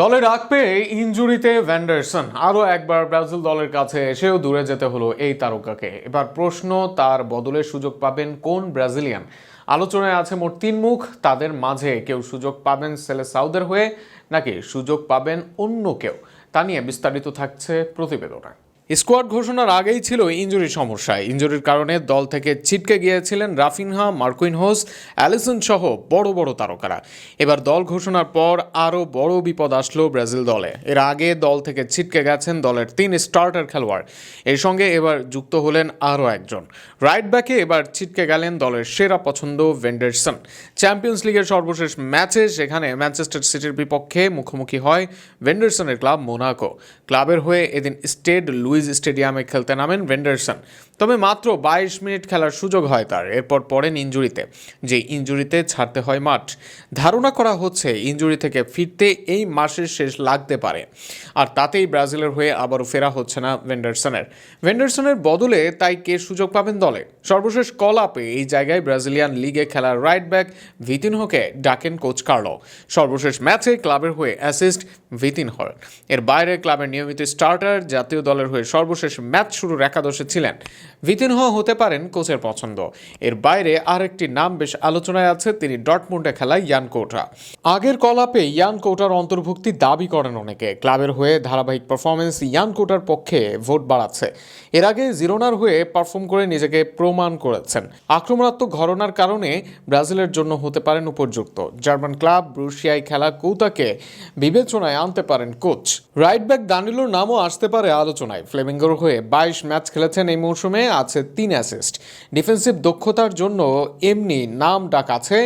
দলে ডাক পেয়ে ইঞ্জুরিতে ভ্যান্ডারসন। আরও একবার ব্রাজিল দলের কাছে এসেও দূরে যেতে হলো এই তারকাকে। এবার প্রশ্ন, তার বদলে সুযোগ পাবেন কোন ব্রাজিলিয়ান? আলোচনায় আছে মোট তিন মুখ। তাদের মাঝে কেউ সুযোগ পাবেন সেলে সাউদের হয়ে, নাকি সুযোগ পাবেন অন্য কেউ? তা নিয়ে বিস্তারিত থাকছে প্রতিবেদনে। স্কোয়াড ঘোষণার আগেই ছিল ইঞ্জুরি সমস্যা। ইঞ্জুরির কারণে দল থেকে ছিটকে গিয়েছিলেন রাফিনহা, মার্কুইন হোস, অ্যালিসন সহ বড় বড় তারকারা। এবার দল ঘোষণার পর আরও বড় বিপদ আসলো ব্রাজিল দলে। এর আগে দল থেকে ছিটকে গেছেন দলের তিন স্টার্টার খেলোয়াড়। এর সঙ্গে এবার যুক্ত হলেন আরও একজন। রাইট ব্যাকে এবার ছিটকে গেলেন দলের সেরা পছন্দ ভেন্ডারসন। চ্যাম্পিয়ন্স লিগের সর্বশেষ ম্যাচে সেখানে ম্যানচেস্টার সিটির বিপক্ষে মুখোমুখি হয় ভেন্ডারসনের ক্লাব মোনাকো। ক্লাবের হয়ে এদিন স্টেড লুইজ স্টেডিয়ামে খেলতে নামেন ভেন্ডারসন তবে মাত্র বাইশ মিনিট খেলার সুযোগ হয় তার, এরপর পড়েন ইঞ্জুরিতে, যে ইঞ্জুরিতে ছাড়তে হয় মাঠ। ধারণা করা হচ্ছে ইঞ্জুরি থেকে ফিরতে এই মাসের শেষ লাগতে পারে। আর তাতেই ব্রাজিলের হয়ে আবারও ফেরা হচ্ছে না ভেন্ডারসনের ভেন্ডারসনের বদলে তাই কে সুযোগ পাবেন দলে? সর্বশেষ কল আপে এই জায়গায় ব্রাজিলিয়ান লিগে খেলার রাইট ব্যাক ভিতিনহোকে ডাকেন কোচ কার্লো। সর্বশেষ ম্যাচে ক্লাবের হয়ে অ্যাসিস্ট ভিতিনহর। এর বাইরে ক্লাবের নিয়মিত স্টার্টার জাতীয় দলের হয়ে সর্বশেষ ম্যাচ শুরুর একাদশে ছিলেন। ভিতিনহ হতে পারেন কোচের পছন্দ। এর বাইরে আরেকটি নাম বেশ আলোচনায় আছে, তিনি ডটমুন্ডে খেলায় ইয়ান কোটা। আগের কলাপে ইয়ান কোটার অন্তর্ভুক্তি দাবি করেন অনেকে। ক্লাবের হয়ে ধারাবাহিক পারফরমেন্স ইয়ান কোটার পক্ষে ভোট বাড়াচ্ছে। এর আগে জিরোনার হয়ে পারফর্ম করে নিজেকে প্রমাণ করেছেন। আক্রমণাত্মক ঘটনার কারণে ব্রাজিলের জন্য হতে পারেন উপযুক্ত। জার্মান ক্লাব ব্রুশিয়ায় খেলা কৌতাকে বিবেচনায় আনতে পারেন কোচ। রাইট ব্যাক দানিলোর নামও আসতে পারে আলোচনায়। ফ্লেমিঙ্গোর হয়ে বাইশ ম্যাচ খেলেছেন এই মৌসুমে, আছে তিন অ্যাসিস্ট ডিফেন্সিভ দক্ষতার জন্য এমনি নাম ডাক আছে,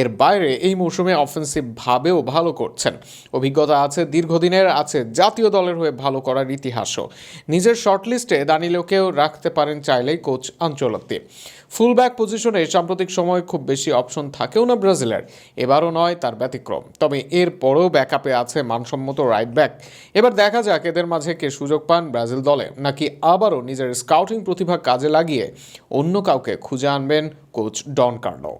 এর বাইরে এই মৌসুমে অফেন্সিভ ভাবেও ভালো করছেন। অভিজ্ঞতা আছে দীর্ঘদিনের, আছে জাতীয় দলের হয়ে ভালো করার ইতিহাসও। নিজের শর্টলিস্টে দানিলোকেও রাখতে পারেন চাইলেই কোচ আঞ্চলত্তি ফুলব্যাক পজিশনে সাম্প্রতিক সময় খুব বেশি অপশন থাকেও না ব্রাজিলের। এবারও নয়, তার ব্যতিক্রম। তবে এর পরেও ব্যাকআপে আছে মানসম্মত রাইট ব্যাক এবার দেখা যাক এদের মাঝে কে সুযোগ পান ব্রাজিল দলে। নাকি আবারও নিজের স্কাউটিং প্রতিভা কাজে লাগিয়ে অন্য কাউকে খুঁজে আনবেন কোচ ডন কার্লো?